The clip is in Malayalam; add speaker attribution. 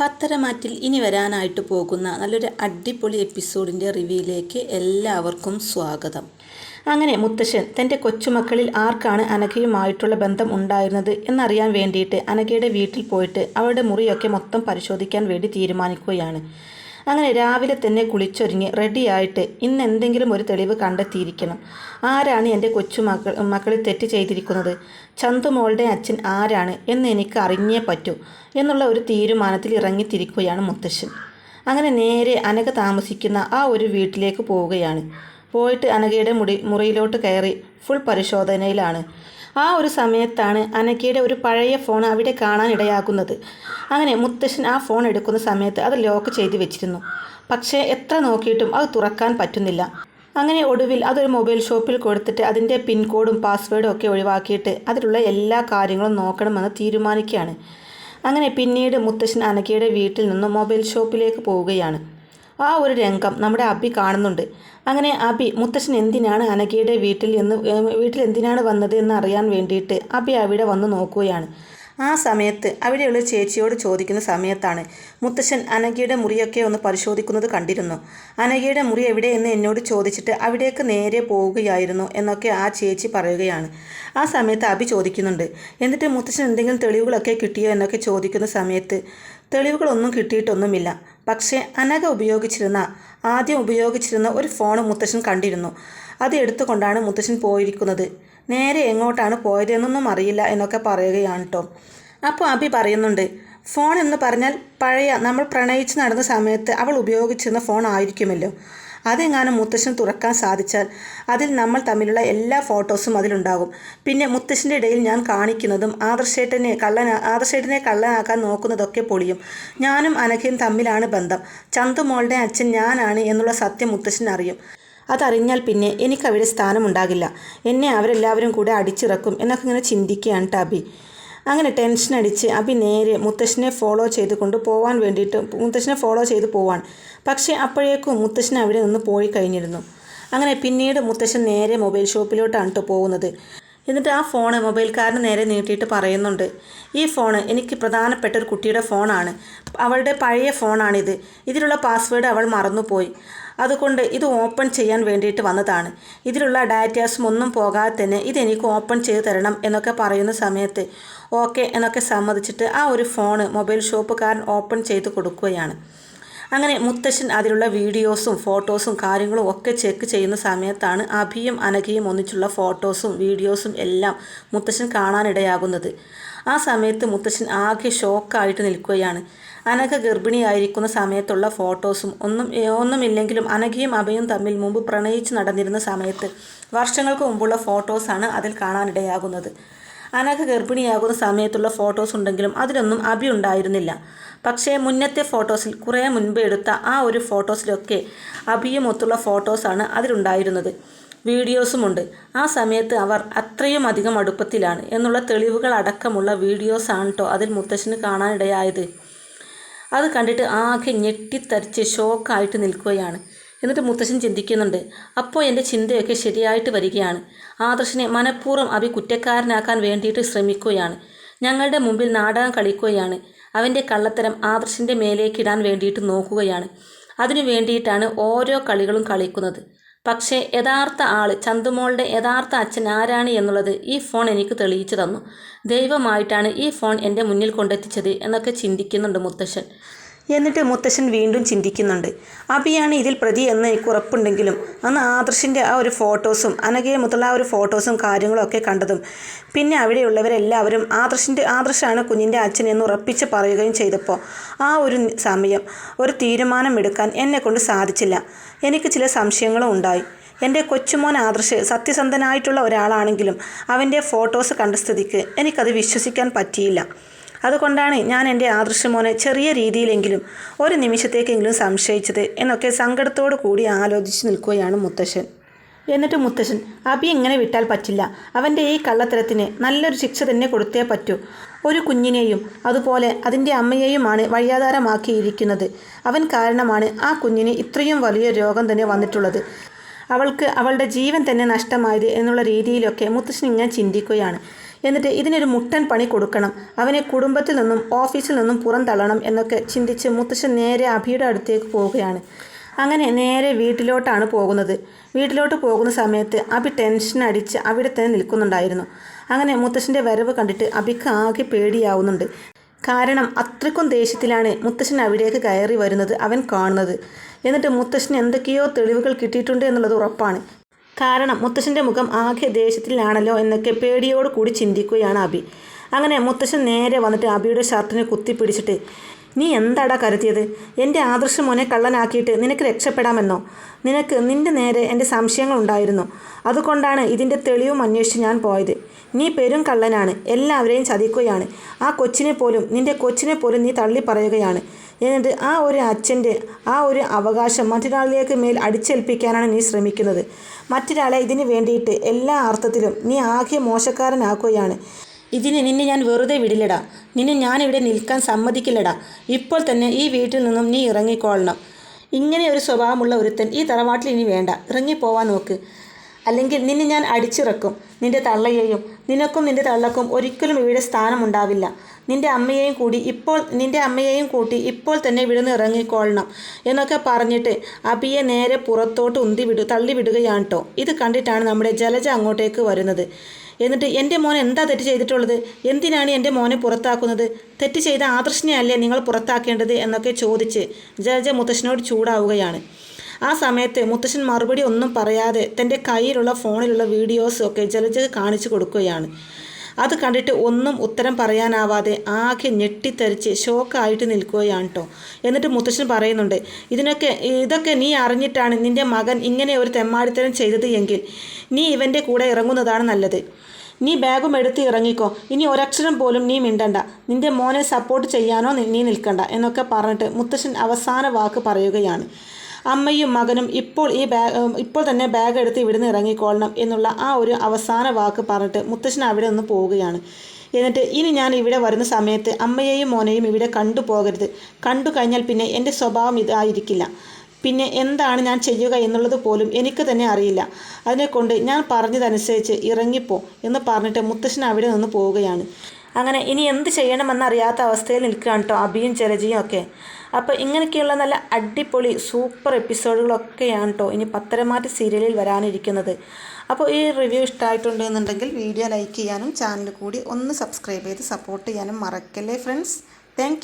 Speaker 1: പത്തരമാറ്റിൽ ഇനി വരാനായിട്ട് പോകുന്ന നല്ലൊരു അടിപൊളി എപ്പിസോഡിന്റെ റിവ്യൂയിലേക്ക് എല്ലാവർക്കും സ്വാഗതം. അങ്ങനെ മുത്തശ്ശൻ തന്റെ കൊച്ചുമക്കളിൽ ആർക്കാണ് അനഘയുമായിട്ടുള്ള ബന്ധം ഉണ്ടായിരുന്നത് എന്നറിയാൻ വേണ്ടിയിട്ട് അനഘയുടെ വീട്ടിൽ പോയിട്ട് അവളുടെ മുറിയൊക്കെ മൊത്തം പരിശോധിക്കാൻ വേണ്ടി തീരുമാനിക്കുകയാണ്. അങ്ങനെ രാവിലെ തന്നെ കുളിച്ചൊരുങ്ങി റെഡിയായിട്ട് ഇന്ന് എന്തെങ്കിലും ഒരു തെളിവ് കണ്ടെത്തിയിരിക്കണം. ആരാണ് എന്റെ കൊച്ചുമക്കൾ മക്കളിൽ തെറ്റ് ചെയ്തിരിക്കുന്നത്? ചന്തുമോളുടെ അച്ഛൻ ആരാണ് എന്ന് എനിക്ക് അറിഞ്ഞേ പറ്റൂ എന്നുള്ള ഒരു തീരുമാനത്തിൽ ഇറങ്ങിത്തിരിക്കുകയാണ് മുത്തശ്ശൻ. അങ്ങനെ നേരെ അനക താമസിക്കുന്ന ആ ഒരു വീട്ടിലേക്ക് പോവുകയാണ്. പോയിട്ട് അനകയുടെ മുടി മുറിയിലോട്ട് കയറി ഫുൾ പരിശോധനയിലാണ്. ആ ഒരു സമയത്താണ് അനക്കിയുടെ ഒരു പഴയ ഫോൺ അവിടെ കാണാൻ ഇടയാകുന്നത്. അങ്ങനെ മുത്തശ്ശൻ ആ ഫോൺ എടുക്കുന്ന സമയത്ത് അത് ലോക്ക് ചെയ്ത് വെച്ചിരുന്നു. പക്ഷേ എത്ര നോക്കിയിട്ടും അത് തുറക്കാൻ പറ്റുന്നില്ല. അങ്ങനെ ഒടുവിൽ അതൊരു മൊബൈൽ ഷോപ്പിൽ കൊടുത്തിട്ട് അതിന്റെ പിൻകോഡും പാസ്വേഡും ഒക്കെ ഒഴിവാക്കിയിട്ട് അതിലുള്ള എല്ലാ കാര്യങ്ങളും നോക്കണമെന്ന് തീരുമാനിക്കുകയാണ്. അങ്ങനെ പിന്നീട് മുത്തശ്ശൻ അനക്കിയുടെ വീട്ടിൽ നിന്നും മൊബൈൽ ഷോപ്പിലേക്ക് പോവുകയാണ്. ആ ഒരു രംഗം നമ്മുടെ അബി കാണുന്നുണ്ട്. അങ്ങനെ അബി മുത്തശ്ശൻ എന്തിനാണ് അനഘയുടെ വീട്ടിൽ എന്ന് വീട്ടിൽ എന്തിനാണ് വന്നത് എന്ന് അറിയാൻ വേണ്ടിയിട്ട് അബി അവിടെ വന്ന് നോക്കുകയാണ്. ആ സമയത്ത് അവിടെയുള്ള ചേച്ചിയോട് ചോദിക്കുന്ന സമയത്താണ് മുത്തശ്ശൻ അനഘയുടെ മുറിയൊക്കെ ഒന്ന് പരിശോധിക്കുന്നത് കണ്ടിരുന്നു. അനഘയുടെ മുറി എവിടെ എന്ന് എന്നോട് ചോദിച്ചിട്ട് അവിടേക്ക് നേരെ പോവുകയായിരുന്നു എന്നൊക്കെ ആ ചേച്ചി പറയുകയാണ്. ആ സമയത്ത് അബി ചോദിക്കുന്നുണ്ട്. എന്നിട്ട് മുത്തശ്ശൻ എന്തെങ്കിലും തെളിവുകളൊക്കെ കിട്ടിയോ? എന്നൊക്കെ ചോദിക്കുന്ന സമയത്ത് തെളിവുകളൊന്നും കിട്ടിയിട്ടൊന്നുമില്ല. പക്ഷേ അനഘ ഉപയോഗിച്ചിരുന്ന ആദ്യം ഉപയോഗിച്ചിരുന്ന ഒരു ഫോൺ മുത്തശ്ശൻ കണ്ടിരുന്നു. അത് എടുത്തുകൊണ്ടാണ് മുത്തശ്ശൻ പോയിരിക്കുന്നത്. നേരെ എങ്ങോട്ടാണ് പോയതെന്നൊന്നും അറിയില്ല എന്നൊക്കെ പറയുകയാണ് കേട്ടോ അപ്പോൾ അബി പറയുന്നുണ്ട് ഫോൺ എന്ന് പറഞ്ഞാൽ പഴയ നമ്മൾ പ്രണയിച്ച് നടന്ന സമയത്ത് അവൾ ഉപയോഗിച്ചിരുന്ന ഫോൺ ആയിരിക്കുമല്ലോ. അതെങ്ങാനും മുത്തശ്ശൻ തുറക്കാൻ സാധിച്ചാൽ അതിൽ നമ്മൾ തമ്മിലുള്ള എല്ലാ ഫോട്ടോസും അതിലുണ്ടാകും. പിന്നെ മുത്തശ്ശന്റെ ഇടയിൽ ഞാൻ കാണിക്കുന്നതും ആദർശേട്ടനെ കള്ളന ആദർശേട്ടനെ കള്ളനാക്കാൻ നോക്കുന്നതൊക്കെ പൊളിയും. ഞാനും അനഘയും തമ്മിലാണ് ബന്ധം. ചന്തുമോളുടെ അച്ഛൻ ഞാനാണ് എന്നുള്ള സത്യം മുത്തശ്ശൻ അറിയും. അതറിഞ്ഞാൽ പിന്നെ എനിക്കവിടെ സ്ഥാനമുണ്ടാകില്ല എന്നെ അവരെല്ലാവരും കൂടെ അടിച്ചിറക്കും എന്നൊക്കെ ഇങ്ങനെ ചിന്തിക്കുകയാണ് ടബി. അങ്ങനെ ടെൻഷൻ അടിച്ച് അബി നേരെ മുത്തശ്ശനെ ഫോളോ ചെയ്ത് കൊണ്ട് പോവാൻ വേണ്ടിയിട്ട് മുത്തശ്ശനെ ഫോളോ ചെയ്ത് പോവാൻ. പക്ഷേ അപ്പോഴേക്കും മുത്തശ്ശൻ അവിടെ നിന്ന് പോയി കഴിഞ്ഞിരുന്നു. അങ്ങനെ പിന്നീട് മുത്തശ്ശൻ നേരെ മൊബൈൽ ഷോപ്പിലോട്ടാണ് കേട്ടോ പോകുന്നത്. എന്നിട്ട് ആ ഫോണ് മൊബൈൽക്കാരന് നേരെ നീട്ടിയിട്ട് പറയുന്നുണ്ട്. ഈ ഫോണ് എനിക്ക് പ്രധാനപ്പെട്ട ഒരു കുട്ടിയുടെ ഫോണാണ്. അവളുടെ പഴയ ഫോണാണിത്. ഇതിലുള്ള പാസ്വേഡ് അവൾ മറന്നുപോയി. അതുകൊണ്ട് ഇത് ഓപ്പൺ ചെയ്യാൻ വേണ്ടിയിട്ട് വന്നതാണ്. ഇതിലുള്ള ഡാറ്റാസും ഒന്നും പോകാതെ തന്നെ ഇതെനിക്ക് ഓപ്പൺ ചെയ്ത് തരണം എന്നൊക്കെ പറയുന്ന സമയത്ത് ഓക്കെ എന്നൊക്കെ സമ്മതിച്ചിട്ട് ആ ഒരു ഫോണ് മൊബൈൽ ഷോപ്പുകാരൻ ഓപ്പൺ ചെയ്ത് കൊടുക്കുകയാണ്. അങ്ങനെ മുത്തശ്ശൻ അതിലുള്ള വീഡിയോസും ഫോട്ടോസും കാര്യങ്ങളും ഒക്കെ ചെക്ക് ചെയ്യുന്ന സമയത്താണ് അഭിയും അനഘയും ഒന്നിച്ചുള്ള ഫോട്ടോസും വീഡിയോസും എല്ലാം മുത്തശ്ശൻ കാണാനിടയാകുന്നത്. ആ സമയത്ത് മുത്തശ്ശൻ ആകെ ഷോക്കായിട്ട് നിൽക്കുകയാണ്. അനഘ ഗർഭിണിയായിരിക്കുന്ന സമയത്തുള്ള ഫോട്ടോസും ഒന്നും ഒന്നുമില്ലെങ്കിലും അനഘയും അഭയും തമ്മിൽ മുമ്പ് പ്രണയിച്ച് നടന്നിരുന്ന സമയത്ത് വർഷങ്ങൾക്ക് മുമ്പുള്ള ഫോട്ടോസാണ് അതിൽ കാണാനിടയാകുന്നത്. അനഘ ഗർഭിണിയാകുന്ന സമയത്തുള്ള ഫോട്ടോസ് ഉണ്ടെങ്കിലും അതിലൊന്നും അഭി ഉണ്ടായിരുന്നില്ല. പക്ഷേ മുന്നത്തെ ഫോട്ടോസിൽ കുറേ മുൻപ് എടുത്ത ആ ഒരു ഫോട്ടോസിലൊക്കെ അഭിയും ഒത്തുള്ള ഫോട്ടോസാണ് അതിലുണ്ടായിരുന്നത്. വീഡിയോസുമുണ്ട്. ആ സമയത്ത് അവർ അത്രയും അധികം അടുപ്പത്തിലാണ് എന്നുള്ള തെളിവുകൾ അടക്കമുള്ള വീഡിയോസാണ് കേട്ടോ അതിൽ മുത്തശ്ശന് കാണാനിടയായത്. അത് കണ്ടിട്ട് ആകെ ഞെട്ടിത്തരിച്ച് ഷോക്കായിട്ട് നിൽക്കുകയാണ്. എന്നിട്ട് മുത്തശ്ശൻ ചിന്തിക്കുന്നുണ്ട്. അപ്പോൾ എന്റെ ചിന്തയൊക്കെ ശരിയായിട്ട് വരികയാണ്. ആദർശിനെ മനഃപൂർവം അഭി കുറ്റക്കാരനാക്കാൻ വേണ്ടിയിട്ട് ശ്രമിക്കുകയാണ്. ഞങ്ങളുടെ മുമ്പിൽ നാടകം കളിക്കുകയാണ്. അവന്റെ കള്ളത്തരം ആദർശിന്റെ മേലേക്കിടാൻ വേണ്ടിയിട്ട് നോക്കുകയാണ്. അതിനു വേണ്ടിയിട്ടാണ് ഓരോ കളികളും കളിക്കുന്നത്. പക്ഷേ യഥാർത്ഥ ആൾ ചന്തുമോളുടെ യഥാർത്ഥ അച്ഛൻ ആരാണ് എന്നുള്ളത് ഈ ഫോൺ എനിക്ക് തെളിയിച്ചു തന്നു. ദൈവമായിട്ടാണ് ഈ ഫോൺ എന്റെ മുന്നിൽ കൊണ്ടെത്തിച്ചത് എന്നൊക്കെ ചിന്തിക്കുന്നുണ്ട് മുത്തശ്ശൻ. എന്നിട്ട് മുത്തശ്ശൻ വീണ്ടും ചിന്തിക്കുന്നുണ്ട്. അബിയാണ് ഇതിൽ പ്രതി എന്ന് എനിക്ക് ഉറപ്പുണ്ടെങ്കിലും അന്ന് ആദർശിന്റെ ആ ഒരു ഫോട്ടോസും അനഘയെ മുതലുള്ള ആ ഒരു ഫോട്ടോസും കാര്യങ്ങളൊക്കെ കണ്ടതും പിന്നെ അവിടെയുള്ളവരെല്ലാവരും ആദർശിന്റെ ആദർശാണ് കുഞ്ഞിന്റെ അച്ഛൻ എന്ന് ഉറപ്പിച്ച് പറയുകയും ചെയ്തപ്പോൾ ആ ഒരു സമയം ഒരു തീരുമാനമെടുക്കാൻ എന്നെക്കൊണ്ട് സാധിച്ചില്ല. എനിക്ക് ചില സംശയങ്ങളും ഉണ്ടായി. എന്റെ കൊച്ചുമോൻ ആദർശ് സത്യസന്ധനായിട്ടുള്ള ഒരാളാണെങ്കിലും അവന്റെ ഫോട്ടോസ് കണ്ട സ്ഥിതിക്ക് എനിക്കത് വിശ്വസിക്കാൻ പറ്റിയില്ല. അതുകൊണ്ടാണ് ഞാൻ എന്റെ ആദർശമോനെ ചെറിയ രീതിയിലെങ്കിലും ഒരു നിമിഷത്തേക്കെങ്കിലും സംശയിച്ചത് എന്നൊക്കെ സങ്കടത്തോടു കൂടി ആലോചിച്ച് നിൽക്കുകയാണ് മുത്തശ്ശൻ. എന്നിട്ട് മുത്തശ്ശൻ അബി ഇങ്ങനെ വിട്ടാൽ പറ്റില്ല. അവന്റെ ഈ കള്ളത്തരത്തിന് നല്ലൊരു ശിക്ഷ തന്നെ കൊടുത്തേ പറ്റൂ. ഒരു കുഞ്ഞിനെയും അതുപോലെ അതിന്റെ അമ്മയെയുമാണ് വഴിയാധാരമാക്കിയിരിക്കുന്നത്. അവൻ കാരണമാണ് ആ കുഞ്ഞിന് ഇത്രയും വലിയ രോഗം തന്നെ വന്നിട്ടുള്ളത്. അവൾക്ക് അവളുടെ ജീവൻ തന്നെ നഷ്ടമായത് എന്നുള്ള രീതിയിലൊക്കെ മുത്തശ്ശൻ ഇങ്ങനെ ചിന്തിക്കുകയാണ്. എന്നിട്ട് ഇതിനൊരു മുട്ടൻ പണി കൊടുക്കണം. അവനെ കുടുംബത്തിൽ നിന്നും ഓഫീസിൽ നിന്നും പുറന്തള്ളണം എന്നൊക്കെ ചിന്തിച്ച് മുത്തശ്ശൻ നേരെ അഭിയുടെ അടുത്തേക്ക് പോവുകയാണ്. അങ്ങനെ നേരെ വീട്ടിലോട്ടാണ് പോകുന്നത്. വീട്ടിലോട്ട് പോകുന്ന സമയത്ത് അഭി ടെൻഷൻ അടിച്ച് അവിടെ തന്നെ നിൽക്കുന്നുണ്ടായിരുന്നു. അങ്ങനെ മുത്തശ്ശന്റെ വരവ് കണ്ടിട്ട് അഭിക്ക് ആകെ പേടിയാവുന്നുണ്ട്. കാരണം അത്രയ്ക്കും ദേഷ്യത്തിലാണ് മുത്തശ്ശൻ അവിടേക്ക് കയറി വരുന്നത് അവൻ കാണുന്നത്. എന്നിട്ട് മുത്തശ്ശന് എന്തൊക്കെയോ തെളിവുകൾ കിട്ടിയിട്ടുണ്ട് എന്നുള്ളത് ഉറപ്പാണ്. കാരണം മുത്തശ്ശന്റെ മുഖം ആകെ ദേഷ്യത്തിലാണല്ലോ എന്നൊക്കെ പേടിയോട് കൂടി ചിന്തിക്കുകയാണ് അബി. അങ്ങനെ മുത്തശ്ശൻ നേരെ വന്നിട്ട് അബിയുടെ ഷർട്ടിനെ കുത്തിപ്പിടിച്ചിട്ട് നീ എന്താടാ കരുതിയത്? എന്റെ ആദർശ മോനെ കള്ളനാക്കിയിട്ട് നിനക്ക് രക്ഷപ്പെടാമെന്നോ? നിനക്ക് നിന്റെ നേരെ എന്റെ സംശയങ്ങൾ ഉണ്ടായിരുന്നു അതുകൊണ്ടാണ് ഇതിന്റെ തെളിവും അന്വേഷിച്ച് ഞാൻ പോയത്. നീ പെരും കള്ളനാണ്. എല്ലാവരെയും ചതിക്കുകയാണ്. ആ കൊച്ചിനെ പോലും നിന്റെ കൊച്ചിനെ പോലും നീ തള്ളി പറയുകയാണ് എന്നിട്ട് ആ ഒരു അച്ഛന്റെ ആ ഒരു അവകാശം മറ്റൊരാളിലേക്ക് മേൽ അടിച്ചേൽപ്പിക്കാനാണ് നീ ശ്രമിക്കുന്നത്. മറ്റൊരാളെ ഇതിന് വേണ്ടിയിട്ട് എല്ലാ അർത്ഥത്തിലും നീ ആകെ മോശക്കാരനാക്കുകയാണ്. ഇതിന് നിന്നെ ഞാൻ വെറുതെ വിടില്ലടാ. നിന്നെ ഞാനിവിടെ നിൽക്കാൻ സമ്മതിക്കില്ലടാ. ഇപ്പോൾ തന്നെ ഈ വീട്ടിൽ നിന്നും നീ ഇറങ്ങിക്കൊള്ളണം ഇങ്ങനെ ഒരു സ്വഭാവമുള്ള ഒരുത്തൻ ഈ തറവാട്ടിൽ ഇനി വേണ്ട. ഇറങ്ങിപ്പോവാൻ നോക്ക്. അല്ലെങ്കിൽ നിന്നെ ഞാൻ അടിച്ചിറക്കും. നിന്റെ തള്ളയെയും നിനക്കും നിന്റെ തള്ളക്കും ഒരിക്കലും ഇവിടെ സ്ഥാനമുണ്ടാവില്ല. നിന്റെ അമ്മയെയും കൂടി ഇപ്പോൾ നിന്റെ അമ്മയെയും കൂട്ടി ഇപ്പോൾ തന്നെ ഇവിടുന്ന് ഇറങ്ങിക്കൊള്ളണം എന്നൊക്കെ പറഞ്ഞിട്ട് അബിയെ നേരെ പുറത്തോട്ട് ഉന്തി വിടു തള്ളി വിടുകയാണ് കേട്ടോ ഇത് കണ്ടിട്ടാണ് നമ്മുടെ ജലജ അങ്ങോട്ടേക്ക് വരുന്നത്. എന്നിട്ട് എന്റെ മോൻ എന്താ തെറ്റ് ചെയ്തിട്ടുള്ളത്? എന്തിനാണ് എന്റെ മോനെ പുറത്താക്കുന്നത്? തെറ്റ് ചെയ്ത ആദർശിനെ അല്ലേ നിങ്ങൾ പുറത്താക്കേണ്ടത്? എന്നൊക്കെ ചോദിച്ച് ജലജ മുത്തശ്ശനോട് ചൂടാവുകയാണ്. ആ സമയത്ത് മുത്തശ്ശൻ മറുപടി ഒന്നും പറയാതെ തന്റെ കയ്യിലുള്ള ഫോണിലുള്ള വീഡിയോസും ഒക്കെ ജലജക്ക് കാണിച്ചു കൊടുക്കുകയാണ്. അത് കണ്ടിട്ട് ഒന്നും ഉത്തരം പറയാനാവാതെ ആകെ ഞെട്ടിത്തെറിച്ച് ഷോക്കായിട്ട് നിൽക്കുകയാണ് കേട്ടോ എന്നിട്ട് മുത്തശ്ശൻ പറയുന്നുണ്ട് ഇതിനൊക്കെ ഇതൊക്കെ നീ അറിഞ്ഞിട്ടാണ് നിന്റെ മകൻ ഇങ്ങനെ ഒരു തെമ്മാടിത്തരം ചെയ്തത് എങ്കിൽ നീ ഇവന്റെ കൂടെ ഇറങ്ങുന്നതാണ് നല്ലത്. നീ ബാഗും എടുത്ത് ഇറങ്ങിക്കോ. ഇനി ഒരക്ഷരം പോലും നീ മിണ്ടണ്ട. നിന്റെ മോനെ സപ്പോർട്ട് ചെയ്യാനോ നീ നിൽക്കണ്ട. എന്നൊക്കെ പറഞ്ഞിട്ട് മുത്തശ്ശൻ അവസാന വാക്ക് പറയുകയാണ്. അമ്മയും മകനും ഇപ്പോൾ ഈ ബാഗ് ഇപ്പോൾ തന്നെ ബാഗ് എടുത്ത് ഇവിടുന്ന് ഇറങ്ങിക്കൊള്ളണം എന്നുള്ള ആ ഒരു അവസാന വാക്ക് പറഞ്ഞിട്ട് മുത്തശ്ശൻ അവിടെ നിന്ന് പോവുകയാണ്. എന്നിട്ട് ഇനി ഞാൻ ഇവിടെ വരുന്ന സമയത്ത് അമ്മയെയും മോനെയും ഇവിടെ കണ്ടു പോകരുത്. കണ്ടു കഴിഞ്ഞാൽ പിന്നെ എന്റെ സ്വഭാവം ഇതായിരിക്കില്ല. പിന്നെ എന്താണ് ഞാൻ ചെയ്യുക എന്നുള്ളത് പോലും എനിക്ക് തന്നെ അറിയില്ല. അതിനെക്കൊണ്ട് ഞാൻ പറഞ്ഞതനുസരിച്ച് ഇറങ്ങിപ്പോ എന്ന് പറഞ്ഞിട്ട് മുത്തശ്ശൻ അവിടെ നിന്ന് പോവുകയാണ്. അങ്ങനെ ഇനി എന്ത് ചെയ്യണമെന്നറിയാത്ത അവസ്ഥയിൽ നിൽക്കുകയാണ് കേട്ടോ അബിയും ചെലജിയും ഒക്കെ. അപ്പോൾ ഇങ്ങനെയൊക്കെയുള്ള നല്ല അടിപൊളി സൂപ്പർ എപ്പിസോഡുകളൊക്കെയാണ് കേട്ടോ ഇനി പത്തരമാറ്റ സീരിയലിൽ വരാനിരിക്കുന്നത്. അപ്പോൾ ഈ റിവ്യൂ ഇഷ്ടമായിട്ടുണ്ടെന്നുണ്ടെങ്കിൽ വീഡിയോ ലൈക്ക് ചെയ്യാനും ചാനൽ കൂടി ഒന്ന് സബ്സ്ക്രൈബ് ചെയ്ത് സപ്പോർട്ട് ചെയ്യാനും മറക്കല്ലേ ഫ്രണ്ട്സ്? താങ്ക്